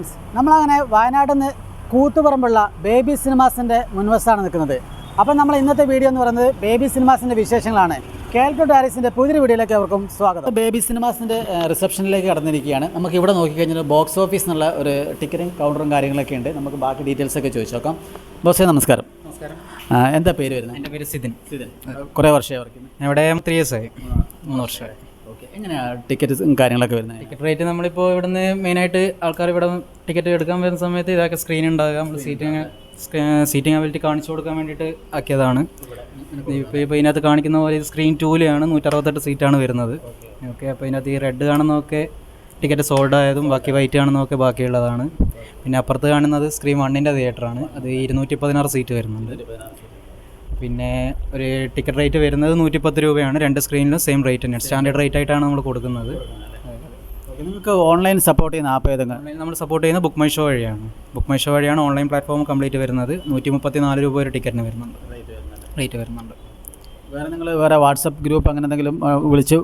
Friends നമ്മളങ്ങനെ വയനാട്ടിൽ നിന്ന് കൂത്തുപറമ്പുള്ള ബേബി സിനിമാസിന്റെ മുൻവശത്താണ് നിൽക്കുന്നത്. അപ്പം നമ്മൾ ഇന്നത്തെ വീഡിയോ എന്ന് പറയുന്നത് ബേബി സിനിമാസിന്റെ വിശേഷങ്ങളാണ്. കേൾക്കോ ഡാരീസിന്റെ പുതിയൊരു വീഡിയോയിലേക്ക് അവർക്കും സ്വാഗതം. ബേബി സിനിമാസിന്റെ റിസപ്ഷനിലേക്ക് കടന്നിരിക്കുകയാണ്. നമുക്ക് ഇവിടെ നോക്കിക്കഴിഞ്ഞാൽ ബോക്സ് ഓഫീസ് എന്നുള്ള ഒരു ടിക്കറ്റും കൗണ്ടറും കാര്യങ്ങളൊക്കെ ഉണ്ട്. നമുക്ക് ബാക്കി ഡീറ്റെയിൽസ് ഒക്കെ ചോദിച്ചു നോക്കാം. ബോസേ നമസ്കാരം. നമസ്കാരം. എന്താ പേര് വരുന്നത്? എന്റെ പേര് സിദിൻ സിദിൻ കുറേ വർഷമായി വർക്ക് ഇവിടെ ത്രീ ഇയേഴ്സായി മൂന്ന് വർഷമായി. എങ്ങനെയാണ് ടിക്കറ്റ് കാര്യങ്ങളൊക്കെ വരുന്നത്? ടിക്കറ്റ് റേറ്റ് നമ്മളിപ്പോൾ ഇവിടുന്ന് മെയിനായിട്ട് ആൾക്കാർ ഇവിടെ ടിക്കറ്റ് എടുക്കാൻ വരുന്ന സമയത്ത് ഇതൊക്കെ സ്ക്രീൻ ഉണ്ടാകുക. നമ്മൾ സീറ്റിംഗ് സീറ്റിംഗ് അവൈലിറ്റി കാണിച്ചു കൊടുക്കാൻ വേണ്ടിയിട്ട് ആക്കിയതാണ്. ഇപ്പോൾ ഇപ്പോൾ ഇതിനകത്ത് കാണിക്കുന്ന പോലെ സ്ക്രീൻ ടൂലാണ് നൂറ്ററുപത്തെട്ട് സീറ്റാണ് വരുന്നത്. ഓക്കെ അപ്പോൾ ഇതിനകത്ത് ഈ റെഡ് കാണുന്നതൊക്കെ ടിക്കറ്റ് സോൾഡ് ആയതും ബാക്കി വൈറ്റ് കാണുന്നതൊക്കെ ബാക്കിയുള്ളതാണ്. പിന്നെ അപ്പുറത്ത് കാണുന്നത് സ്ക്രീൻ വണ്ണിന്റെ തിയേറ്ററാണ് അത് ഇരുന്നൂറ്റി പതിനാറ് സീറ്റ് വരുന്നുണ്ട്. പിന്നെ ഒരു ടിക്കറ്റ് റേറ്റ് വരുന്നത് നൂറ്റിപ്പത്ത് രൂപയാണ്. രണ്ട് സ്ക്രീനിലും സെയിം റേറ്റ് തന്നെയാണ് സ്റ്റാൻഡേർഡ് റേറ്റ് ആയിട്ടാണ് നമ്മൾ കൊടുക്കുന്നത്. നിങ്ങൾക്ക് ഓൺലൈൻ സപ്പോർട്ട് ചെയ്യുന്ന ആപ്പ് ഏതെങ്കിലും? നമ്മൾ സപ്പോർട്ട് ചെയ്യുന്ന ബുക്ക് മൈ ഷോ വഴിയാണ്. ബുക്ക് മൈ ഷോ വഴിയാണ് ഓൺലൈൻ പ്ലാറ്റ്ഫോം കംപ്ലീറ്റ് വരുന്നത്. നൂറ്റി മുപ്പത്തി നാല് രൂപ ഒരു ടിക്കറ്റിന് വരുന്നുണ്ട്. റേറ്റ് വരുന്നുണ്ട്. വേറെ നിങ്ങൾ വേറെ വാട്സപ്പ് ഗ്രൂപ്പ് അങ്ങനെ എന്തെങ്കിലും വിളിച്ച്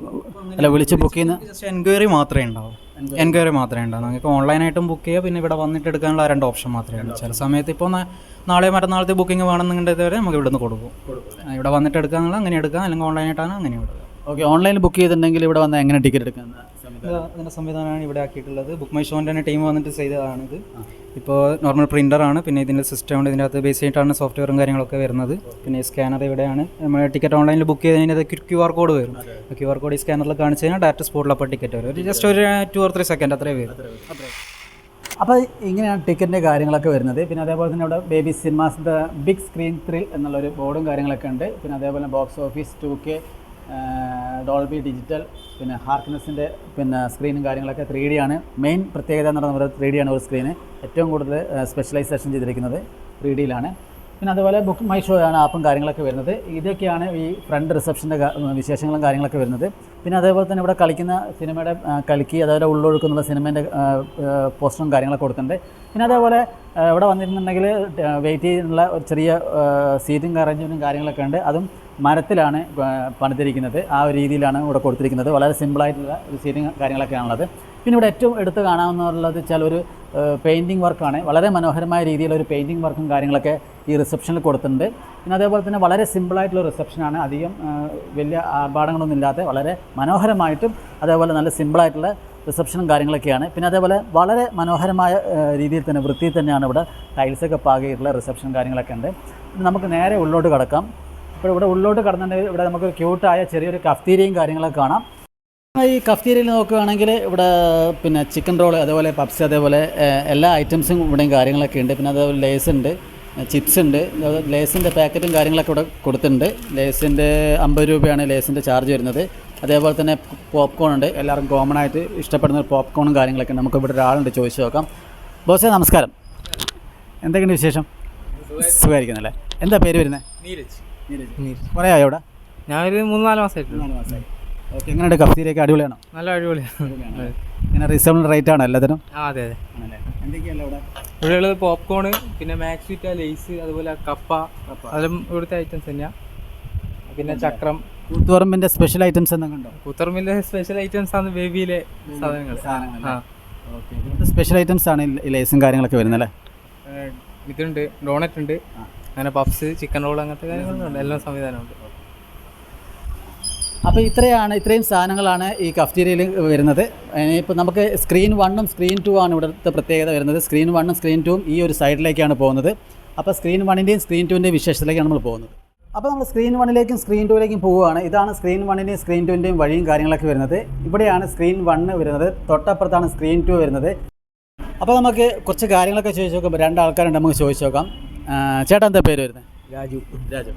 അല്ല വിളിച്ച് ബുക്ക് ചെയ്യുന്ന ജസ്റ്റ് എൻക്വയറി മാത്രമേ ഉണ്ടാവും. എൻക്വയറി മാത്രമേ ഉണ്ടാവും നിങ്ങൾക്ക് ഓൺലൈനായിട്ടും ബുക്ക് ചെയ്യുക പിന്നെ ഇവിടെ വന്നിട്ട് എടുക്കാനുള്ള രണ്ട് ഓപ്ഷൻ മാത്രമേ ഉള്ളൂ. ചില സമയത്ത് ഇപ്പോൾ നാളെ മറ്റന്നാളത്തെ ബുക്കിംഗ് വേണമെന്നുണ്ടെങ്കിൽ വരെ നമുക്ക് ഇവിടെ നിന്ന് കൊടുക്കും ഇവിടെ വന്നിട്ട് എടുക്കാനുള്ള അങ്ങനെ എടുക്കാം അല്ലെങ്കിൽ ഓൺലൈനായിട്ടാണ് അങ്ങനെ എടുക്കുക ഓക്കെ ഓൺലൈനിൽ ബുക്ക് ചെയ്തിട്ടുണ്ടെങ്കിൽ ഇവിടെ വന്ന് എങ്ങനെ ടിക്കറ്റ് എടുക്കുന്നത് അതിന്റെ സംവിധാനമാണ് ഇവിടെ ആക്കിയിട്ടുള്ളത്. ബുക്ക് മൈ ഷോന്റെ തന്നെ ടീം വന്നിട്ട് ചെയ്തതാണ് ഇത് ഇപ്പോൾ നോർമൽ പ്രിന്ററാണ് പിന്നെ ഇതിന്റെ സിസ്റ്റം ഉണ്ട്. ഇതിന്റെ അകത്ത് ബേസ് ചെയ്തിട്ടാണ് സോഫ്റ്റ്വെയറും കാര്യങ്ങളൊക്കെ വരുന്നത്. പിന്നെ സ്കാനർ ഇവിടെയാണ്. നമ്മൾ ടിക്കറ്റ് ഓൺലൈനിൽ ബുക്ക് ചെയ്തതിന് ക്യു ആർ കോഡ് വരും. ക്യു ആർ കോഡ് ഈ സ്കാനറിൽ കാണിച്ച് കഴിഞ്ഞാൽ ഡയറക്റ്റ് സ്പോട്ടിൽ അപ്പോൾ ടിക്കറ്റ് വരും. ഒരു ജസ്റ്റ് ഒരു ടു ഓർ ത്രീ സെക്കൻഡ് അത്രേ വരും. അപ്പോൾ ഇങ്ങനെയാണ് ടിക്കറ്റിന്റെ കാര്യങ്ങളൊക്കെ വരുന്നത്. പിന്നെ അതേപോലെ തന്നെ ഇവിടെ ബേബി സിനിമാസിന്റെ ബിഗ് സ്ക്രീൻ ത്രിൽ എന്നുള്ളൊരു ബോർഡും കാര്യങ്ങളൊക്കെ ഉണ്ട്. പിന്നെ അതേപോലെ box office two K Dolby digital പിന്നെ ഹാർക്ക്നെസ്സിന്റെ പിന്നെ സ്ക്രീനും കാര്യങ്ങളൊക്കെ ത്രീ ഡി ആണ്. മെയിൻ പ്രത്യേകത എന്ന് പറയുന്നത് ത്രീ ഡി ആണ് ഒരു സ്ക്രീന് ഏറ്റവും കൂടുതൽ സ്പെഷ്യലൈസേഷൻ ചെയ്തിരിക്കുന്നത് ത്രീ ഡിയിലാണ് പിന്നെ അതുപോലെ ബുക്ക് മൈ ഷോ ആണ് ആപ്പും കാര്യങ്ങളൊക്കെ വരുന്നത്. ഇതൊക്കെയാണ് ഈ ഫ്രണ്ട് റിസപ്ഷന്റെ വിശേഷങ്ങളും കാര്യങ്ങളൊക്കെ വരുന്നത്. പിന്നെ അതേപോലെ തന്നെ ഇവിടെ കളിക്കുന്ന സിനിമയുടെ കളിക്ക് അതേപോലെ ഉള്ളൊഴുക്കുന്നുള്ള സിനിമേന്റെ പോസ്റ്ററും കാര്യങ്ങളൊക്കെ കൊടുക്കുന്നുണ്ട് പിന്നെ അതേപോലെ ഇവിടെ വന്നിരുന്നുണ്ടെങ്കിൽ വെയിറ്റ് ചെയ്യുന്നുള്ള ചെറിയ സീറ്റും അറേഞ്ച്മെന്റും കാര്യങ്ങളൊക്കെ ഉണ്ട്. അതും മരത്തിലാണ് പണിതിരിക്കുന്നത്. ആ ഒരു രീതിയിലാണ് ഇവിടെ കൊടുത്തിരിക്കുന്നത്. വളരെ സിമ്പിളായിട്ടുള്ള ഒരു സീറ്റിംഗ് കാര്യങ്ങളൊക്കെയാണുള്ളത്. പിന്നെ ഇവിടെ ഏറ്റവും എടുത്ത് കാണാവുന്നുള്ളത് വെച്ചാൽ ഒരു പെയിന്റിങ് വർക്കാണ് വളരെ മനോഹരമായ രീതിയിലുള്ള ഒരു വർക്കും കാര്യങ്ങളൊക്കെ ഈ റിസപ്ഷനിൽ കൊടുത്തിട്ടുണ്ട്. പിന്നെ അതേപോലെ തന്നെ വളരെ സിമ്പിളായിട്ടുള്ള റിസപ്ഷനാണ് അധികം വലിയ ആർഭാടങ്ങളൊന്നും ഇല്ലാതെ വളരെ മനോഹരമായിട്ടും അതേപോലെ നല്ല സിമ്പിളായിട്ടുള്ള റിസപ്ഷനും കാര്യങ്ങളൊക്കെയാണ്. പിന്നെ അതേപോലെ വളരെ മനോഹരമായ രീതിയിൽ തന്നെ വൃത്തിയിൽ തന്നെയാണ് ഇവിടെ ടൈൽസൊക്കെ പാകിയിട്ടുള്ള റിസപ്ഷൻ കാര്യങ്ങളൊക്കെ ഉണ്ട്. നമുക്ക് നേരെ ഉള്ളോട്ട് കിടക്കാം. ഇപ്പോൾ ഇവിടെ ഉള്ളിലോട്ട് കടന്നിട്ടുണ്ടെങ്കിൽ ഇവിടെ നമുക്ക് ക്യൂട്ടായ ചെറിയൊരു കഫ്തീരിയും കാര്യങ്ങളൊക്കെ കാണാം. ഈ കഫ്തീരിയിൽ നോക്കുകയാണെങ്കിൽ ഇവിടെ പിന്നെ ചിക്കൻ റോൾ അതേപോലെ പപ്സ് അതേപോലെ എല്ലാ ഐറ്റംസും ഇവിടെയും കാര്യങ്ങളൊക്കെ ഉണ്ട്. പിന്നെ അതേപോലെ ലേസ് ഉണ്ട് ചിപ്സ് ഉണ്ട്. ലേസിന്റെ പാക്കറ്റും കാര്യങ്ങളൊക്കെ ഇവിടെ കൊടുത്തിട്ടുണ്ട്. ലേസിന്റെ അമ്പത് രൂപയാണ് ലേസിന്റെ ചാർജ് വരുന്നത്. അതേപോലെ തന്നെ പോപ്കോൺ ഉണ്ട്. എല്ലാവർക്കും കോമൺ ആയിട്ട് ഇഷ്ടപ്പെടുന്ന പോപ്കോണും കാര്യങ്ങളൊക്കെ നമുക്ക് ഇവിടെ ഒരാളുണ്ട് ചോദിച്ചു നോക്കാം. ബോസേ നമസ്കാരം. എന്തൊക്കെയുണ്ട് വിശേഷം? സുഖമായിരിക്കുന്നല്ലേ എന്താ പേര് വരുന്നത് നീരജ്. കുറേ ആയോ ഇവിടെ ഞാനൊരു മൂന്ന് നാല് മാസമായി. ഓക്കെ എങ്ങനെയുണ്ട് കഫ്തീരിയൊക്കെ അടിപൊളിയാണോ? നല്ല അടിപൊളിയാണ് ഇങ്ങനെ റീസണബിൾ റേറ്റ് ആണോ എല്ലാത്തിനും? ആ അതെ അതെ. എന്തൊക്കെയല്ല ഇവിടെ ഇവിടെയുള്ളത് പോപ്കോൺ പിന്നെ മാക്സ്വിറ്റ ലേസ് അതുപോലെ കപ്പ അതും ഇവിടുത്തെ ഐറ്റംസ് തന്നെയാ. പിന്നെ ചക്രം. കൂത്തുപറമ്പിന്റെ സ്പെഷ്യൽ ഐറ്റംസ് എന്തെങ്കിലും ഉണ്ടോ? സ്പെഷ്യൽ ഐറ്റംസ് ആണ് ബേബിയിലെ സാധനങ്ങൾ. സ്പെഷ്യൽ ഐറ്റംസ് ആണ് ലേസും കാര്യങ്ങളൊക്കെ വരുന്നത് അല്ലേ? ഇതുണ്ട്. ഡോണറ്റ് ഉണ്ട്. അങ്ങനെ പഫ്സ് ചിക്കൻ റോൾ അങ്ങനത്തെ കാര്യങ്ങളുണ്ട് എല്ലാം സംവിധാനമുണ്ട്. അപ്പോൾ ഇത്രയാണ് ഇത്രയും സാധനങ്ങളാണ് ഈ കഫ്റ്റീരിയയിൽ വരുന്നത്. ഇപ്പോൾ നമുക്ക് സ്ക്രീൻ വണ്ണും സ്ക്രീൻ ടു ആണ് ഇവിടുത്തെ പ്രത്യേകത വരുന്നത്. സ്ക്രീൻ വണ്ണും സ്ക്രീൻ ടുവും ഈ ഒരു സൈഡിലേക്കാണ് പോകുന്നത്. അപ്പോൾ സ്ക്രീൻ വണ്ണിന്റെയും സ്ക്രീൻ ടുവിന്റെയും വിശേഷത്തിലേക്കാണ് നമ്മൾ പോകുന്നത്. അപ്പോൾ നമ്മൾ സ്ക്രീൻ വണ്ണിലേക്കും സ്ക്രീൻ ടുവിലേക്കും പോവുകയാണ്. ഇതാണ് സ്ക്രീൻ വണ്ണിന്റെയും സ്ക്രീൻ ടുവിന്റെയും വഴിയും കാര്യങ്ങളൊക്കെ വരുന്നത്. ഇവിടെയാണ് സ്ക്രീൻ വണ്ണ് വരുന്നത്. തൊട്ടപ്പുറത്താണ് സ്ക്രീൻ ടു വരുന്നത്. അപ്പോൾ നമുക്ക് കുറച്ച് കാര്യങ്ങളൊക്കെ ചോദിച്ചു നോക്കുമ്പോൾ രണ്ട് ആൾക്കാരുണ്ട് നമുക്ക് ചോദിച്ചു നോക്കാം. ചേട്ടാ എന്താ പേര് വരുന്നത് രാജു. രാജു.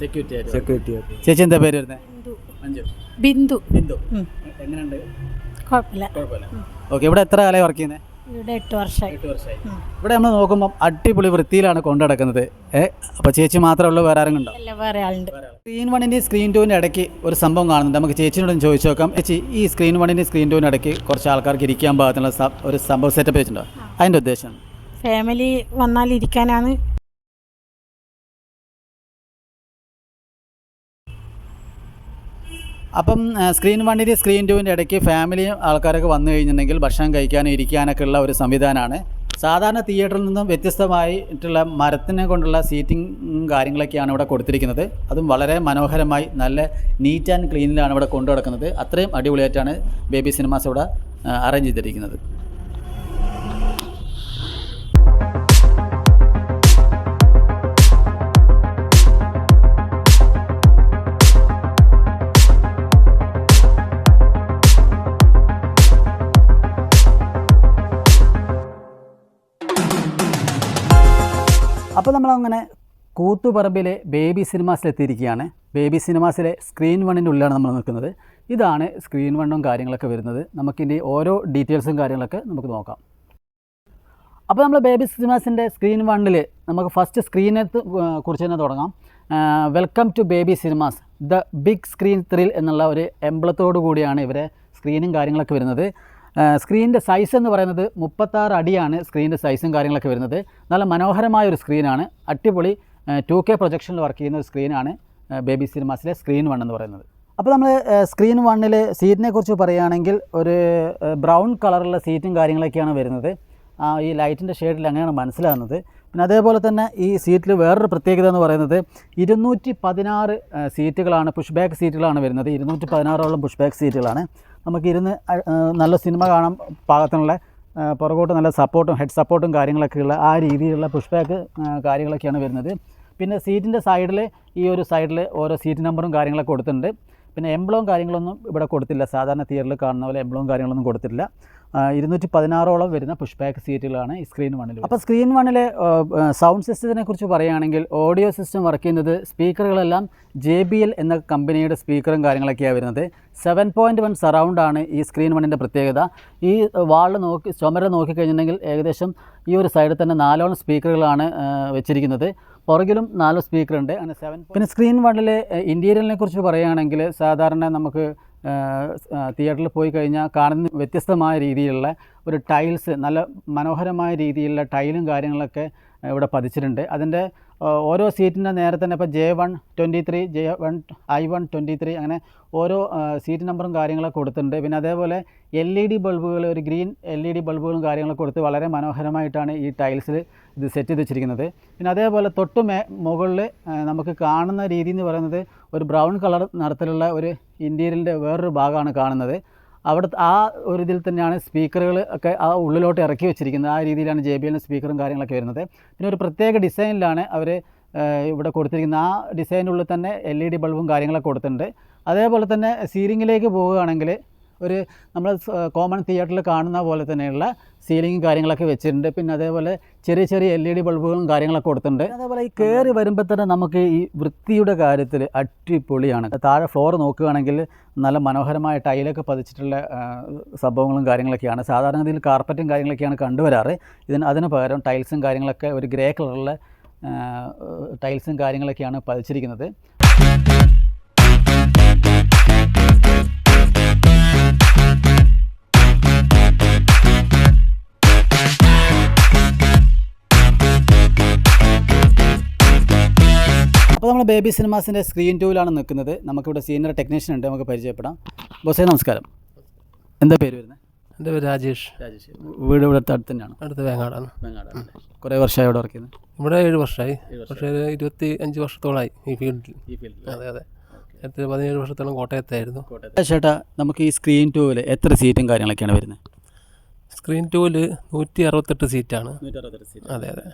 സെക്യൂരിറ്റി ആയിട്ട് സെക്യൂരിറ്റി ചേച്ചി എന്താ പേര് വരുന്നത് മഞ്ജു. ബിന്ദു. ബിന്ദു. എങ്ങനെയുണ്ട്? കുഴപ്പമില്ല. കുഴപ്പമില്ല. ഓക്കെ ഇവിടെ എത്ര കാലമായി വർക്ക് ചെയ്യുന്നത് ഇവിടെ എട്ട് വർഷമായി. എട്ട് വർഷമായി. ഇവിടെ നമ്മൾ നോക്കുമ്പോൾ അടിപൊളി വൃത്തിയിലാണ് കൊണ്ടു നടക്കുന്നത്. ഏ അപ്പോൾ ചേച്ചി മാത്രമേ ഉള്ളൂ വേറെ ആരെങ്കിലും ഉണ്ടോ? അല്ല വേറെ ആളുണ്ട്. സ്ക്രീൻ വണ്ണിന്റെയും സ്ക്രീൻ ടൂവിന്റെ ഇടയ്ക്ക് ഒരു സംഭവം കാണുന്നുണ്ട്. നമുക്ക് ചേച്ചിനോടും ചോദിച്ചു നോക്കാം. ചേച്ചി ഈ സ്ക്രീൻ വണ്ണിന്റെയും സ്ക്രീൻ ടൂവിന്റെ ഇടയ്ക്ക് കുറച്ച് ആൾക്കാർക്ക് ഇരിക്കാൻ പാകത്തിനുള്ള ഒരു സംഭവം സെറ്റപ്പ് വെച്ചിട്ടുണ്ടോ? അതിന്റെ ഉദ്ദേശം ഫാമിലി വന്നാൽ ഇരിക്കാനാണ്. അപ്പം സ്ക്രീൻ വണ്ണിന്റെ സ്ക്രീൻ ടുവിന്റെ ഇടയ്ക്ക് ഫാമിലി ആൾക്കാരൊക്കെ വന്നു കഴിഞ്ഞിട്ടുണ്ടെങ്കിൽ ഭക്ഷണം കഴിക്കാനും ഇരിക്കാനൊക്കെ ഉള്ള ഒരു സംവിധാനമാണ്. സാധാരണ തിയേറ്ററിൽ നിന്നും വ്യത്യസ്തമായിട്ടുള്ള മരത്തിനെ കൊണ്ടുള്ള സീറ്റിംഗ് കാര്യങ്ങളൊക്കെയാണ് ഇവിടെ കൊടുത്തിരിക്കുന്നത്. അതും വളരെ മനോഹരമായി നല്ല നീറ്റ് ആൻഡ് ക്ലീനിലാണ് ഇവിടെ കൊണ്ടു നടക്കുന്നത് അത്രയും അടിപൊളിയായിട്ടാണ് ബേബി സിനിമാസ് ഇവിടെ അറേഞ്ച് ചെയ്തിരിക്കുന്നത്. അപ്പോൾ നമ്മളങ്ങനെ കൂത്തുപറമ്പിലെ ബേബി സിനിമാസിലെത്തിയിരിക്കുകയാണ്. ബേബി സിനിമാസിലെ സ്ക്രീൻ വണ്ണിന്റെ ഉള്ളിലാണ് നമ്മൾ നിൽക്കുന്നത്. ഇതാണ് സ്ക്രീൻ വണ്ണും കാര്യങ്ങളൊക്കെ വരുന്നത്. നമുക്കിന്റെ ഓരോ ഡീറ്റെയിൽസും കാര്യങ്ങളൊക്കെ നമുക്ക് നോക്കാം. അപ്പോൾ നമ്മൾ ബേബി സിനിമാസിന്റെ സ്ക്രീൻ വണ്ണിൽ നമുക്ക് ഫസ്റ്റ് സ്ക്രീനെ കുറിച്ച് തന്നെ തുടങ്ങാം. Welcome to baby cinemas the big screen thrill എന്നുള്ള ഒരു എംബ്ലത്തോടു കൂടിയാണ് ഇവരെ സ്ക്രീനും കാര്യങ്ങളൊക്കെ വരുന്നത്. സ്ക്രീനിന്റെ സൈസ് എന്ന് പറയുന്നത് മുപ്പത്താറ് അടിയാണ് സ്ക്രീനിന്റെ സൈസും കാര്യങ്ങളൊക്കെ വരുന്നത്. നല്ല മനോഹരമായ ഒരു സ്ക്രീനാണ് അടിപൊളി ടു കെ പ്രൊജക്ഷനിൽ വർക്ക് ചെയ്യുന്ന ഒരു സ്ക്രീനാണ് ബേബി സിനിമാസിലെ സ്ക്രീൻ വൺ എന്ന് പറയുന്നത്. അപ്പോൾ നമ്മൾ സ്ക്രീൻ വണ്ണിൽ സീറ്റിനെ കുറിച്ച് പറയുകയാണെങ്കിൽ ഒരു ബ്രൗൺ കളറുള്ള സീറ്റും കാര്യങ്ങളൊക്കെയാണ് വരുന്നത്. ഈ ലൈറ്റിന്റെ ഷെയ്ഡിൽ അങ്ങനെയാണ് മനസ്സിലാകുന്നത്. പിന്നെ അതേപോലെ തന്നെ ഈ സീറ്റിൽ വേറൊരു പ്രത്യേകത എന്ന് പറയുന്നത് ഇരുന്നൂറ്റി പതിനാറ് സീറ്റുകളാണ് പുഷ് ബാക്ക് സീറ്റുകളാണ് വരുന്നത്. ഇരുന്നൂറ്റി പതിനാറോളം പുഷ് ബാക്ക് സീറ്റുകളാണ് നമുക്ക് ഇരുന്ന് നല്ല സിനിമ കാണാൻ പാകത്തിനുള്ള പുറകോട്ട് നല്ല സപ്പോർട്ടും ഹെഡ് സപ്പോർട്ടും കാര്യങ്ങളൊക്കെയുള്ള ആ രീതിയിലുള്ള പുഷ് ബാക്ക് കാര്യങ്ങളൊക്കെയാണ് വരുന്നത്. പിന്നെ സീറ്റിന്റെ സൈഡിൽ ഈ ഒരു സൈഡിൽ ഓരോ സീറ്റ് നമ്പറും കാര്യങ്ങളൊക്കെ കൊടുത്തിട്ടുണ്ട്. പിന്നെ എംബ്ലവും കാര്യങ്ങളൊന്നും ഇവിടെ കൊടുത്തില്ല. സാധാരണ തിയേറ്ററിൽ കാണുന്ന പോലെ എംബ്ലവും കാര്യങ്ങളൊന്നും കൊടുത്തിട്ടില്ല. ഇരുന്നൂറ്റി പതിനാറോളം വരുന്ന പുഷ് ബാക്ക് സീറ്റുകളാണ് ഈ സ്ക്രീൻ വണ്ണിൽ അപ്പോൾ സ്ക്രീൻ വണ്ണിലെ സൗണ്ട് സിസ്റ്റത്തിനെ കുറിച്ച് പറയുകയാണെങ്കിൽ ഓഡിയോ സിസ്റ്റം വർക്ക് ചെയ്യുന്നത് സ്പീക്കറുകളെല്ലാം ജെ ബി എൽ എന്ന കമ്പനിയുടെ സ്പീക്കറും കാര്യങ്ങളൊക്കെയാണ് വരുന്നത്. സെവൻ പോയിന്റ് വൺ സറൗണ്ടാണ് ഈ സ്ക്രീൻ വണ്ണിന്റെ പ്രത്യേകത. ഈ വാളിൽ നോക്കി ചുമര നോക്കിക്കഴിഞ്ഞിട്ടുണ്ടെങ്കിൽ ഏകദേശം ഈ ഒരു സൈഡിൽ തന്നെ നാലോളം സ്പീക്കറുകളാണ് വെച്ചിരിക്കുന്നത്. പുറകിലും നാല് സ്പീക്കർ ഉണ്ട്. അങ്ങനെ സെവൻ പിന്നെ സ്ക്രീൻ വണ്ണിലെ ഇന്റീരിയലിനെ കുറിച്ച് പറയുകയാണെങ്കിൽ സാധാരണ നമുക്ക് തിയേറ്ററിൽ പോയി കഴിഞ്ഞാൽ കാണുന്ന വ്യത്യസ്തമായ രീതിയിലുള്ള ഒരു ടൈൽസ് നല്ല മനോഹരമായ രീതിയിലുള്ള ടൈലും കാര്യങ്ങളൊക്കെ ഇവിടെ പതിച്ചിട്ടുണ്ട്. അതിന്റെ ഓരോ സീറ്റിന്റെ നേരെ തന്നെ ഇപ്പോൾ J one twenty three J one I one twenty three അങ്ങനെ ഓരോ സീറ്റ് നമ്പറും കാര്യങ്ങളൊക്കെ കൊടുത്തിട്ടുണ്ട്. പിന്നെ അതേപോലെ എൽ ഇ ഡി ബൾബുകൾ ഒരു ഗ്രീൻ എൽ ഇ ഡി ബൾബുകളും കാര്യങ്ങളൊക്കെ കൊടുത്ത് വളരെ മനോഹരമായിട്ടാണ് ഈ ടൈൽസിൽ ഇത് സെറ്റ് ചെയ്ത് വെച്ചിരിക്കുന്നത്. പിന്നെ അതേപോലെ തൊട്ട് മേ മുകളിൽ നമുക്ക് കാണുന്ന രീതി എന്ന് പറയുന്നത് ഒരു ബ്രൗൺ കളർ നിറത്തിലുള്ള ഒരു ഇന്റീരിയലിന്റെ വേറൊരു ഭാഗമാണ് കാണുന്നത്. അവിടെ ആ ഒരു ഇതിൽ തന്നെയാണ് സ്പീക്കറുകൾ ഒക്കെ ആ ഉള്ളിലോട്ട് ഇറക്കി വെച്ചിരിക്കുന്നത്. ആ രീതിയിലാണ് ജെ ബി എല്ലിന്റെ സ്പീക്കറും കാര്യങ്ങളൊക്കെ വരുന്നത്. പിന്നെ ഒരു പ്രത്യേക ഡിസൈനിലാണ് അവർ ഇവിടെ കൊടുത്തിരിക്കുന്ന ആ ഡിസൈനുള്ളിൽ തന്നെ എൽ ഇ ഡി ബൾബും കാര്യങ്ങളൊക്കെ കൊടുത്തിട്ടുണ്ട്. അതേപോലെ തന്നെ സീലിങ്ങിലേക്ക് പോവുകയാണെങ്കിൽ ഒരു നമ്മൾ കോമൺ തിയേറ്ററിൽ കാണുന്ന പോലെ തന്നെയുള്ള സീലിങ്ങും കാര്യങ്ങളൊക്കെ വെച്ചിട്ടുണ്ട്. പിന്നെ അതേപോലെ ചെറിയ ചെറിയ എൽ ഇ ഡി ബൾബുകളും കാര്യങ്ങളൊക്കെ കൊടുത്തിട്ടുണ്ട്. അതേപോലെ ഈ കയറി വരുമ്പോൾ തന്നെ നമുക്ക് ഈ വൃത്തിയുടെ കാര്യത്തിൽ അടിപൊളിയാണ്. താഴെ ഫ്ലോർ നോക്കുകയാണെങ്കിൽ നല്ല മനോഹരമായ ടൈലൊക്കെ പതിച്ചിട്ടുള്ള സംഭവങ്ങളും കാര്യങ്ങളൊക്കെയാണ്. സാധാരണഗതിയിൽ കാർപ്പറ്റും കാര്യങ്ങളൊക്കെയാണ് കണ്ടുവരാറ്. ഇതിന് അതിന് പകരം ടൈൽസും കാര്യങ്ങളൊക്കെ ഒരു ഗ്രേ കളറിലെ ടൈൽസും കാര്യങ്ങളൊക്കെയാണ് പതിച്ചിരിക്കുന്നത്. നമ്മൾ ബേബി സിനിമാസിന്റെ സ്ക്രീൻ ടൂവിലാണ് നിൽക്കുന്നത്. നമുക്കിവിടെ സീനിയർ ടെക്നീഷ്യൻ ഉണ്ട്. നമുക്ക് പരിചയപ്പെടാം. ബോസേ നമസ്കാരം. എന്താ പേര് വരുന്നത് എന്റെ പേര് രാജേഷ്. രാജേഷ്. വീട് ഇവിടെ അടുത്ത് തന്നെയാണ് അടുത്ത് വേങ്ങാടാണ്. വേങ്ങാടാണ് കുറേ വർഷമായി ഇവിടെ വർക്ക് ചെയ്യുന്നത് ഇവിടെ ഏഴ് വർഷമായി. പക്ഷേ ഒരു ഇരുപത്തി അഞ്ച് വർഷത്തോളമായി ഈ ഫീൽഡിൽ ഈ ഫീൽഡിൽ അതെ അതെ. നേരത്തെ പതിനേഴ് വർഷത്തോളം കോട്ടയത്തായിരുന്നു. ചേട്ടാ നമുക്ക് ഈ സ്ക്രീൻ ടൂവിൽ എത്ര സീറ്റും കാര്യങ്ങളൊക്കെയാണ് വരുന്നത് സ്ക്രീൻ ടൂവിൽ നൂറ്റി അറുപത്തെട്ട് സീറ്റാണ്. അതെ അതെ.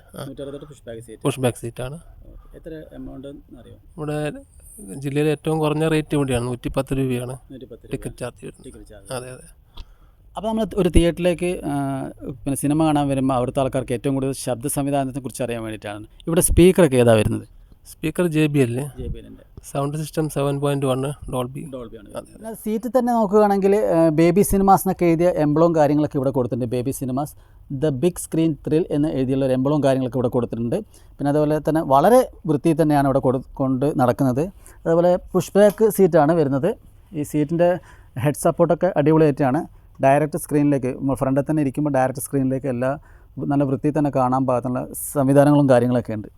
പുഷ് ബാക്ക് സീറ്റ് ആണ്. സീറ്റാണ് എത്ര എമൗണ്ട് അറിയോ? ഇവിടെ ജില്ലയിലെ ഏറ്റവും കുറഞ്ഞ റേറ്റ് ഇവിടെയാണ്. നൂറ്റി പത്ത് രൂപയാണ്. ടിക്കറ്റ് ചാർജ് വരുന്നത് അതെ അതെ. അപ്പോൾ നമ്മൾ ഒരു തിയേറ്ററിലേക്ക് പിന്നെ സിനിമ കാണാൻ വരുമ്പോൾ അവിടുത്തെ ആൾക്കാർക്ക് ഏറ്റവും കൂടുതൽ ശബ്ദ സംവിധാനത്തെ കുറിച്ച് അറിയാൻ വേണ്ടിയിട്ടാണ്. ഇവിടെ സ്പീക്കറൊക്കെ ഏതാ വരുന്നത്? സ്പീക്കർ ജെ ബി എല്ലേ ജെ ബി എല്ലിന്റെ sound system seven point one Dolby. ഡോൾബിയാണ് സീറ്റിൽ തന്നെ നോക്കുകയാണെങ്കിൽ ബേബി സിനിമാസ് എന്നൊക്കെ എഴുതിയ എംബ്ലവും കാര്യങ്ങളൊക്കെ ഇവിടെ കൊടുത്തിട്ടുണ്ട്. Baby cinemas the big screen thrill എന്ന് എഴുതിയുള്ള ഒരു എംബ്ലവും കാര്യങ്ങളൊക്കെ ഇവിടെ കൊടുത്തിട്ടുണ്ട്. പിന്നെ അതുപോലെ തന്നെ വളരെ വൃത്തിയിൽ തന്നെയാണ് ഇവിടെ കൊടു കൊണ്ട് നടക്കുന്നത്. അതുപോലെ പുഷ് ബാക്ക് സീറ്റാണ് വരുന്നത്. ഈ സീറ്റിന്റെ ഹെഡ് സപ്പോർട്ടൊക്കെ അടിപൊളിയായിട്ടാണ്. ഡയറക്റ്റ് സ്ക്രീനിലേക്ക് ഫ്രണ്ടിൽ തന്നെ ഇരിക്കുമ്പോൾ ഡയറക്റ്റ് സ്ക്രീനിലേക്ക് എല്ലാ നല്ല വൃത്തിയിൽ തന്നെ കാണാൻ പാകത്തുള്ള സംവിധാനങ്ങളും കാര്യങ്ങളൊക്കെ ഉണ്ട്.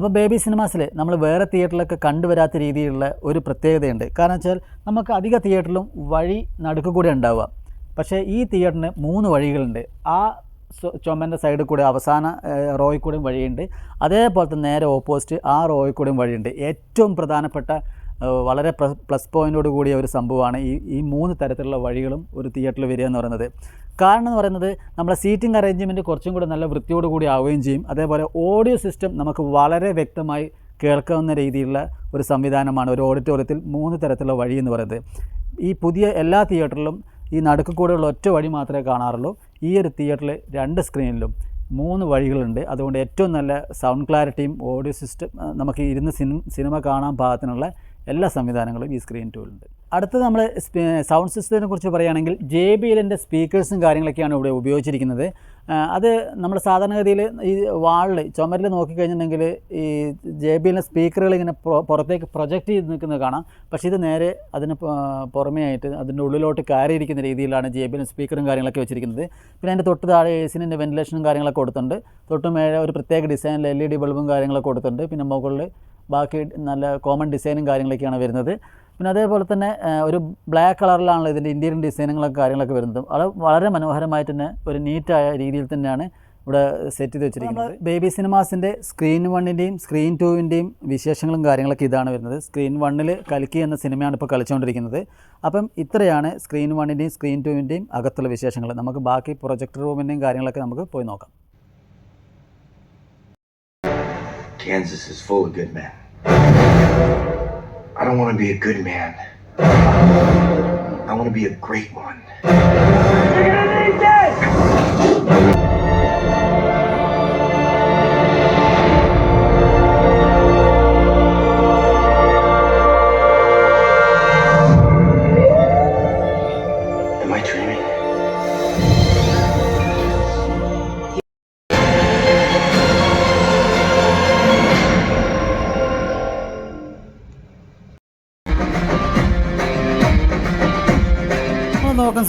അപ്പോൾ ബേബി സിനിമാസിൽ നമ്മൾ വേറെ തിയേറ്ററിലൊക്കെ കണ്ടുവരാത്ത രീതിയിലുള്ള ഒരു പ്രത്യേകതയുണ്ട്. കാരണം വെച്ചാൽ നമുക്ക് അധിക തിയേറ്ററിലും വഴി നടുക്ക് കൂടെ ഉണ്ടാവുക. പക്ഷേ ഈ തിയേറ്ററിന് മൂന്ന് വഴികളുണ്ട്. ആ ചുമന്റെ സൈഡിൽ കൂടെ അവസാന റോയിൽ കൂടെയും വഴിയുണ്ട്. അതേപോലെ തന്നെ നേരെ ഓപ്പോസിറ്റ് ആ റോയിൽ കൂടെയും വഴിയുണ്ട്. ഏറ്റവും പ്രധാനപ്പെട്ട വളരെ പ്ലസ് പോയിന്റോട് കൂടിയ ഒരു സംഭവമാണ് ഈ ഈ മൂന്ന് തരത്തിലുള്ള വഴികളും ഒരു തിയേറ്ററിൽ വരിക എന്ന് പറയുന്നത്. കാരണം എന്ന് പറയുന്നത് നമ്മുടെ സീറ്റിംഗ് അറേഞ്ച്മെന്റ് കുറച്ചും കൂടി നല്ല വൃത്തിയോട് കൂടി ആവുകയും ചെയ്യും. അതേപോലെ ഓഡിയോ സിസ്റ്റം നമുക്ക് വളരെ വ്യക്തമായി കേൾക്കാവുന്ന രീതിയിലുള്ള ഒരു സംവിധാനമാണ് ഒരു ഓഡിറ്റോറിയത്തിൽ മൂന്ന് തരത്തിലുള്ള വഴി എന്ന് പറയുന്നത്. ഈ പുതിയ എല്ലാ തിയേറ്ററിലും ഈ നടുക്ക് കൂടെയുള്ള ഒറ്റ വഴി മാത്രമേ കാണാറുള്ളൂ. ഈ ഒരു തിയേറ്ററിൽ രണ്ട് സ്ക്രീനിലും മൂന്ന് വഴികളുണ്ട്. അതുകൊണ്ട് ഏറ്റവും നല്ല സൗണ്ട് ക്ലാരിറ്റിയും ഓഡിയോ സിസ്റ്റം നമുക്ക് ഇരുന്ന് സിനിമ കാണാൻ പാകത്തിനുള്ള എല്ലാ സംവിധാനങ്ങളും ഈ സ്ക്രീൻ ടൂളുണ്ട് അടുത്തത് നമ്മൾ സൗണ്ട് സിസ്റ്റത്തിനെ കുറിച്ച് പറയുകയാണെങ്കിൽ ജെ ബി എല്ലിന്റെ സ്പീക്കേഴ്സും കാര്യങ്ങളൊക്കെയാണ് ഇവിടെ ഉപയോഗിച്ചിരിക്കുന്നത്. അത് നമ്മൾ സാധാരണഗതിയിൽ ഈ വാളിൽ ചുമരിൽ നോക്കിക്കഴിഞ്ഞിട്ടുണ്ടെങ്കിൽ ഈ ജെ ബി എല്ലിന്റെ സ്പീക്കറുകൾ ഇങ്ങനെ പുറത്തേക്ക് പ്രൊജക്റ്റ് ചെയ്ത് നിൽക്കുന്നത് കാണാം. പക്ഷേ ഇത് നേരെ അതിന് പുറമേ ആയിട്ട് അതിന്റെ ഉള്ളിലോട്ട് കയറിയിരിക്കുന്ന രീതിയിലാണ് ജെ ബി എല്ലിന്റെ സ്പീക്കറും കാര്യങ്ങളൊക്കെ വെച്ചിരിക്കുന്നത്. പിന്നെ അതിന്റെ തൊട്ട് താഴെ എ സിന്റെ വെന്റിലേഷനും കാര്യങ്ങളൊക്കെ കൊടുത്തിട്ടുണ്ട്. തൊട്ട് മേലെ ഒരു പ്രത്യേക ഡിസൈനിൽ എൽ ഇ ഡി ബൾബും കാര്യങ്ങളൊക്കെ കൊടുത്തിട്ടുണ്ട്. പിന്നെ മുകളിൽ ബാക്കി നല്ല കോമൺ ഡിസൈനും കാര്യങ്ങളൊക്കെയാണ് വരുന്നത്. പിന്നെ അതേപോലെ തന്നെ ഒരു ബ്ലാക്ക് കളറിലാണല്ലോ ഇതിന്റെ ഇന്ത്യൻ ഡിസൈനുകളൊക്കെ കാര്യങ്ങളൊക്കെ വരുന്നത്. അത് വളരെ മനോഹരമായിട്ട് തന്നെ ഒരു നീറ്റായ രീതിയിൽ തന്നെയാണ് ഇവിടെ സെറ്റ് ചെയ്ത് വെച്ചിരിക്കുന്നത്. ബേബി സിനിമാസിന്റെ സ്ക്രീൻ വണ്ണിന്റെയും സ്ക്രീൻ ടൂവിന്റെയും വിശേഷങ്ങളും കാര്യങ്ങളൊക്കെ ഇതാണ് വരുന്നത്. സ്ക്രീൻ വണ്ണിൽ കൽക്കി എന്ന സിനിമയാണ് ഇപ്പോൾ കളിച്ചുകൊണ്ടിരിക്കുന്നത്. അപ്പം ഇത്രയാണ് സ്ക്രീൻ വണ്ണിന്റെയും സ്ക്രീൻ ടൂവിന്റെയും അകത്തുള്ള വിശേഷങ്ങൾ. നമുക്ക് ബാക്കി പ്രൊജക്ട് റൂമിന്റെയും കാര്യങ്ങളൊക്കെ നമുക്ക് പോയി നോക്കാം. Kansas is full of good men. I don't want to be a good man. I want to be a great one. Am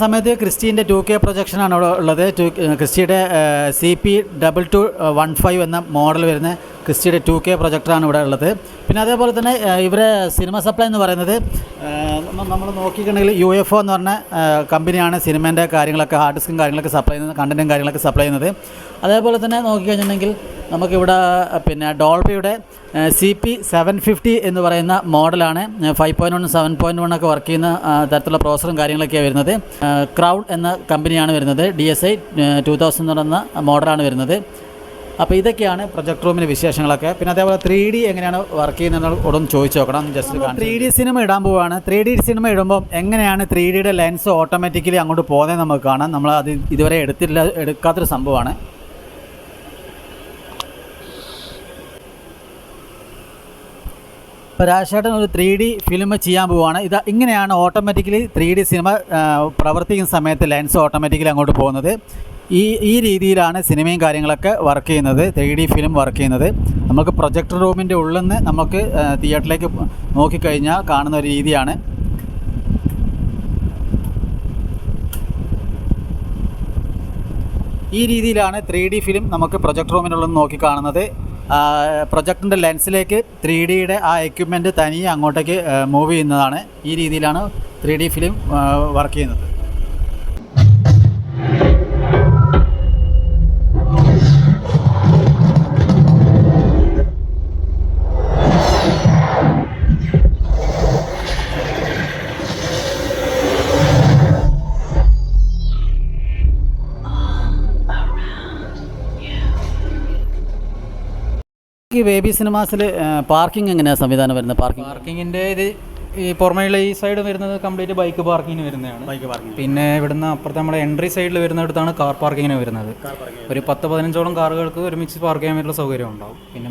സമയത്ത് ക്രിസ്റ്റീന്റെ ടു കെ പ്രൊജക്ഷനാണ് അവിടെ ഉള്ളത്. Two ക്രിസ്റ്റിയുടെ C P double two one five എന്ന model വരുന്ന ക്രിസ്റ്റിയുടെ to K പ്രൊജക്ടറാണ് ഇവിടെ ഉള്ളത്. പിന്നെ അതേപോലെ തന്നെ ഇവരെ സിനിമ സപ്ലൈ എന്ന് പറയുന്നത് നമ്മൾ നോക്കിയിട്ടുണ്ടെങ്കിൽ യു എഫ് ഒ എന്ന് പറഞ്ഞ കമ്പനിയാണ് സിനിമേന്റെ കാര്യങ്ങളൊക്കെ ഹാർഡ് ഡിസ്കും കാര്യങ്ങളൊക്കെ സപ്ലൈ ചെയ്യുന്നത് കണ്ടന്റും കാര്യങ്ങളൊക്കെ സപ്ലൈ ചെയ്യുന്നത്. അതേപോലെ തന്നെ നോക്കിക്കഴിഞ്ഞിട്ടുണ്ടെങ്കിൽ നമുക്കിവിടെ പിന്നെ ഡോൾബിയുടെ സി പി സെവൻ ഫിഫ്റ്റി എന്ന് പറയുന്ന മോഡലാണ് five point one seven point one ഒക്കെ വർക്ക് ചെയ്യുന്ന തരത്തിലുള്ള പ്രോസറും കാര്യങ്ങളൊക്കെയാണ് വരുന്നത്. ക്രൗഡ് എന്ന കമ്പനിയാണ് വരുന്നത് D S I two thousand എന്ന് പറയുന്ന മോഡലാണ് വരുന്നത്. അപ്പോൾ ഇതൊക്കെയാണ് പ്രൊജക്ട് റൂമിന്റെ വിശേഷങ്ങളൊക്കെ. പിന്നെ അതേപോലെ ത്രീ ഡി എങ്ങനെയാണ് വർക്ക് ചെയ്യുന്നത് ഉടൻ ചോദിച്ചു നോക്കണം. Just three. ഡി സിനിമ ഇടാൻ പോവുകയാണ് ത്രീ ഡി സിനിമ ഇടുമ്പോൾ എങ്ങനെയാണ് ത്രീ ഡിയുടെ ലെൻസ് ഓട്ടോമാറ്റിക്കലി അങ്ങോട്ട് പോകുന്നത് നമുക്ക് കാണാം. നമ്മൾ അത് ഇതുവരെ എടുത്തില്ല എടുക്കാത്തൊരു സംഭവമാണ്. ഇപ്പോൾ രാജേട്ടൻ ഒരു ത്രീ ഡി ഫിലിം ചെയ്യാൻ പോവുകയാണ് ഇത് ഇങ്ങനെയാണ് ഓട്ടോമാറ്റിക്കലി ത്രീ ഡി സിനിമ പ്രവർത്തിക്കുന്ന സമയത്ത് ലെൻസ് ഓട്ടോമാറ്റിക്കലി അങ്ങോട്ട് പോകുന്നത്. ഈ ഈ രീതിയിലാണ് സിനിമയും കാര്യങ്ങളൊക്കെ വർക്ക് ചെയ്യുന്നത്. ത്രീ ഡി ഫിലിം വർക്ക് ചെയ്യുന്നത്. നമുക്ക് പ്രൊജക്ടർ റൂമിന്റെ ഉള്ളിൽ നിന്ന് നമുക്ക് തിയേറ്ററിലേക്ക് നോക്കിക്കഴിഞ്ഞാൽ കാണുന്ന ഒരു രീതിയാണ്. ഈ രീതിയിലാണ് ത്രീ ഡി ഫിലിം നമുക്ക് പ്രൊജക്ട് റൂമിനുള്ളിൽ നിന്ന് നോക്കി കാണുന്നത്. പ്രൊജക്ടിന്റെ ലെൻസിലേക്ക് ത്രീ ഡിയുടെ ആ എക്യുപ്മെന്റ് തനിയെ അങ്ങോട്ടേക്ക് മൂവ് ചെയ്യുന്നതാണ്. ഈ രീതിയിലാണ് ത്രീ ഡി ഫിലിം വർക്ക് ചെയ്യുന്നത്. ഈ ബേബി സിനിമാസിൽ പാർക്കിംഗ് എങ്ങനെയാണ് സംവിധാനം വരുന്നത്? പാർക്കിംഗ് പാർക്കിങ്ങിന്റെ ഇത് ഈ പുറമേയുള്ള ഈ സൈഡ് വരുന്നത് കംപ്ലീറ്റ് ബൈക്ക് പാർക്കിങ്ങിന് വരുന്നതാണ്. ബൈക്ക് പാർക്കിംഗ് പിന്നെ ഇവിടുന്ന് അപ്പുറത്തെ നമ്മുടെ എൻട്രി സൈഡിൽ വരുന്നിടത്താണ് കാർ പാർക്കിങ്ങിന് വരുന്നത്. ഒരു പത്ത് പതിനഞ്ചോളം കാറുകൾക്ക് ഒരുമിച്ച് പാർക്ക് ചെയ്യാൻ വേണ്ടിയുള്ള സൗകര്യം ഉണ്ടാവും. പിന്നെ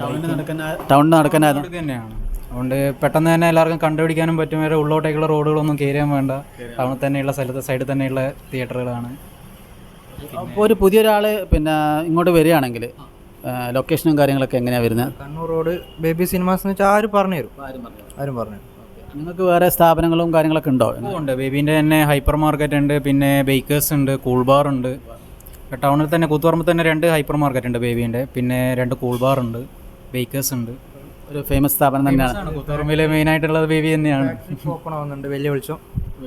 ടൗണിൽ നടക്കാൻ തന്നെയാണ്. അതുകൊണ്ട് പെട്ടെന്ന് തന്നെ എല്ലാവർക്കും കണ്ടുപിടിക്കാനും പറ്റും. വേറെ ഉള്ളോട്ടേക്കുള്ള റോഡുകളൊന്നും കയറിയാൻ വേണ്ട. ടൗണിൽ തന്നെയുള്ള സ്ഥലത്ത് സൈഡിൽ തന്നെയുള്ള തിയേറ്ററുകളാണ് അപ്പോൾ ഒരു പുതിയൊരാൾ പിന്നെ ഇങ്ങോട്ട് വരികയാണെങ്കിൽ ലൊക്കേഷനും കാര്യങ്ങളൊക്കെ എങ്ങനെയാണ് വരുന്നത്? കണ്ണൂർ റോഡ് ബേബി സിനിമാസ് എന്ന് വെച്ചാൽ ആരും പറഞ്ഞു തരും? ആരും പറഞ്ഞു നിങ്ങൾക്ക് വേറെ സ്ഥാപനങ്ങളും കാര്യങ്ങളൊക്കെ ഉണ്ടോ? ഉണ്ട്. ബേബീന്റെ തന്നെ ഹൈപ്പർ മാർക്കറ്റ് ഉണ്ട് പിന്നെ ബേക്കേഴ്സ് ഉണ്ട് കൂൾ ബാർ ഉണ്ട്. ടൗണിൽ തന്നെ കൂത്തുപറമ്പ് തന്നെ രണ്ട് ഹൈപ്പർ മാർക്കറ്റ് ഉണ്ട് ബേബീന്റെ പിന്നെ രണ്ട് കൂൾ ബാർ ഉണ്ട് ബേക്കേഴ്സ് ഉണ്ട്. ഒരു ഫേമസ് സ്ഥാപനം തന്നെയാണ്. കൂത്തുപറമ്പിലെ മെയിനായിട്ടുള്ളത് ബേബി തന്നെയാണ്. ഓപ്പൺ ആവുന്നുണ്ട്. വലിയ വെളിച്ചം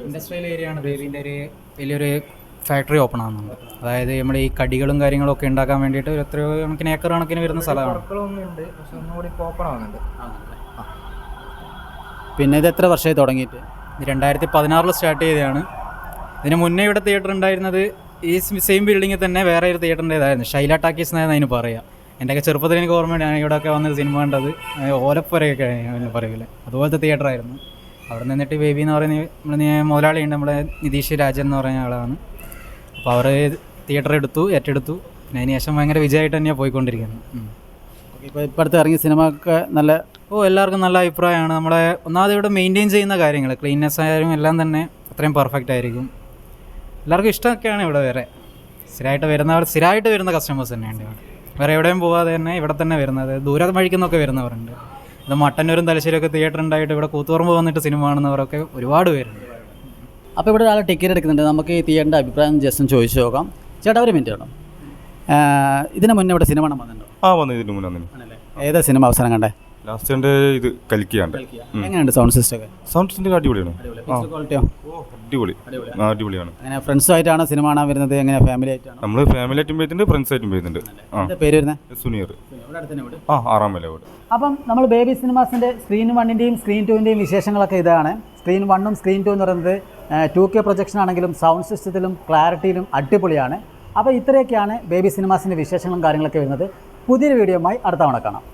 ഇൻഡസ്ട്രിയൽ ഏരിയ ആണ് ബേബീന്റെ ഒരു വലിയൊരു ഫാക്ടറി ഓപ്പൺ ആകുന്നുണ്ട് അതായത് നമ്മുടെ ഈ കടികളും കാര്യങ്ങളും ഒക്കെ ഉണ്ടാക്കാൻ വേണ്ടിയിട്ട് ഒരു എത്രയോ കണക്കിന് ഏക്കർ കണക്കിന് വരുന്ന സ്ഥലമാണ്. പിന്നെ ഇത് എത്ര വർഷമായി തുടങ്ങിയിട്ട്? രണ്ടായിരത്തി പതിനാറിൽ സ്റ്റാർട്ട് ചെയ്തതാണ്. ഇതിന് മുന്നേ ഇവിടെ തിയേറ്റർ ഉണ്ടായിരുന്നത് ഈ സെയിം ബിൽഡിങ്ങിൽ തന്നെ വേറെ ഒരു തിയേറ്ററിന്റെതായിരുന്നു ഷൈല ടാക്കീസ് എന്നായിരുന്നു അതിന് പറയുക എന്റെയൊക്കെ ചെറുപ്പത്തിൽ എനിക്ക് ഓർമ്മയുണ്ട് ഞാൻ ഇവിടെയൊക്കെ വന്നൊരു സിനിമ കണ്ടത്. ഓലപ്പുരയൊക്കെ പറയില്ലേ പറയൂലേ. അതുപോലത്തെ തിയേറ്ററായിരുന്നു അവിടെ നിന്നിട്ട് ബേബി എന്ന് പറയുന്ന നമ്മുടെ മുതലാളിയുണ്ട് നമ്മുടെ നിതീഷ് രാജൻ എന്ന് പറയുന്ന ആളാണ്. അപ്പോൾ അവർ തിയേറ്റർ എടുത്തു ഏറ്റെടുത്തു. പിന്നെ അതിന് ശേഷം ഭയങ്കര വിജയമായിട്ട് തന്നെയാണ് പോയിക്കൊണ്ടിരിക്കുന്നത്. ഇപ്പോൾ ഇപ്പോൾ അടുത്ത് ഇറങ്ങിയ സിനിമ ഒക്കെ നല്ല ഓ എല്ലാവർക്കും നല്ല അഭിപ്രായമാണ്. നമ്മളെ ഒന്നാമത് ഇവിടെ മെയിന്റെയിൻ ചെയ്യുന്ന കാര്യങ്ങൾ ക്ലീൻനെസ് ആയാലും എല്ലാം തന്നെ അത്രയും പെർഫെക്റ്റ് ആയിരിക്കും. എല്ലാവർക്കും ഇഷ്ടമൊക്കെയാണ് ഇവിടെ വരെ സ്ഥിരമായിട്ട് വരുന്നവർ സ്ഥിരമായിട്ട് വരുന്ന കസ്റ്റമേഴ്സ് തന്നെയുണ്ട് ഇവിടെ. വേറെ എവിടെയും പോവാതെ തന്നെ ഇവിടെ തന്നെ വരുന്നത്. ദൂരം വഴിക്കുന്നൊക്കെ വരുന്നവരുണ്ട്. ഇത് മട്ടന്നൂരും തലശ്ശേരിയൊക്കെ തിയേറ്റർ ഉണ്ടായിട്ട് ഇവിടെ കൂത്തുപറമ്പ് വന്നിട്ട് സിനിമ കാണുന്നവരൊക്കെ ഒരുപാട് പേരുണ്ട്. അപ്പോൾ ഇവിടെ ഒരാൾ ടിക്കറ്റ് എടുക്കുന്നുണ്ട്. നമുക്ക് ഈ തിയേറ്ററിന്റെ അഭിപ്രായം ജസ്റ്റ് ചോദിച്ചു നോക്കാം. ചേട്ടാ ഒരു മിനിറ്റ് വേണം ഇതിന് മുന്നേ ഇവിടെ സിനിമ വന്നിട്ടുണ്ടോ? ആ വന്നു. ഇതിന് മുന്നേ വന്നിന് ഏതാ സിനിമ അവസരം കണ്ടേ? ലാസ്റ്റ് എന്റെ ഇത് കലിക്കുകയാണ് എങ്ങനെയുണ്ട് സൗണ്ട് സിസ്റ്റം ഒക്കെ? സൗണ്ട് സിസ്റ്റം അടിപൊളിയാണ്. ക്വാളിറ്റിയോ അടിപൊളി. അടിപൊളിയാണ്. അങ്ങനെ ഫ്രണ്ട്സുമായിട്ടാണ് സിനിമ കാണാൻ വരുന്നത്? എങ്ങനെ ഫാമിലി ആയിട്ടാണോ? നമ്മൾ ഫാമിലി ആയിട്ടും പോയിട്ടുണ്ട് ഫ്രണ്ട്സ് ആയിട്ടും പോയിട്ടുണ്ട് പേര് വരുന്നത് സുനീർ ആ ആറാം വില വീട് അപ്പം നമ്മൾ ബേബി സിനിമാസിന്റെ സ്ക്രീൻ വണ്ണിന്റെയും സ്ക്രീൻ ടുവിന്റെയും വിശേഷങ്ങളൊക്കെ ഇതാണ്. സ്ക്രീൻ വണ്ണും സ്ക്രീൻ ടു എന്ന് പറയുന്നത് ടു കെ പ്രൊജക്ഷൻ ആണെങ്കിലും സൗണ്ട് സിസ്റ്റത്തിലും ക്ലാരിറ്റിയിലും അടിപൊളിയാണ്. അപ്പോൾ ഇത്രയൊക്കെയാണ് ബേബി സിനിമാസിന്റെ വിശേഷങ്ങളും കാര്യങ്ങളൊക്കെ വരുന്നത്. പുതിയൊരു വീഡിയോയുമായി അടുത്ത തവണ കാണാം.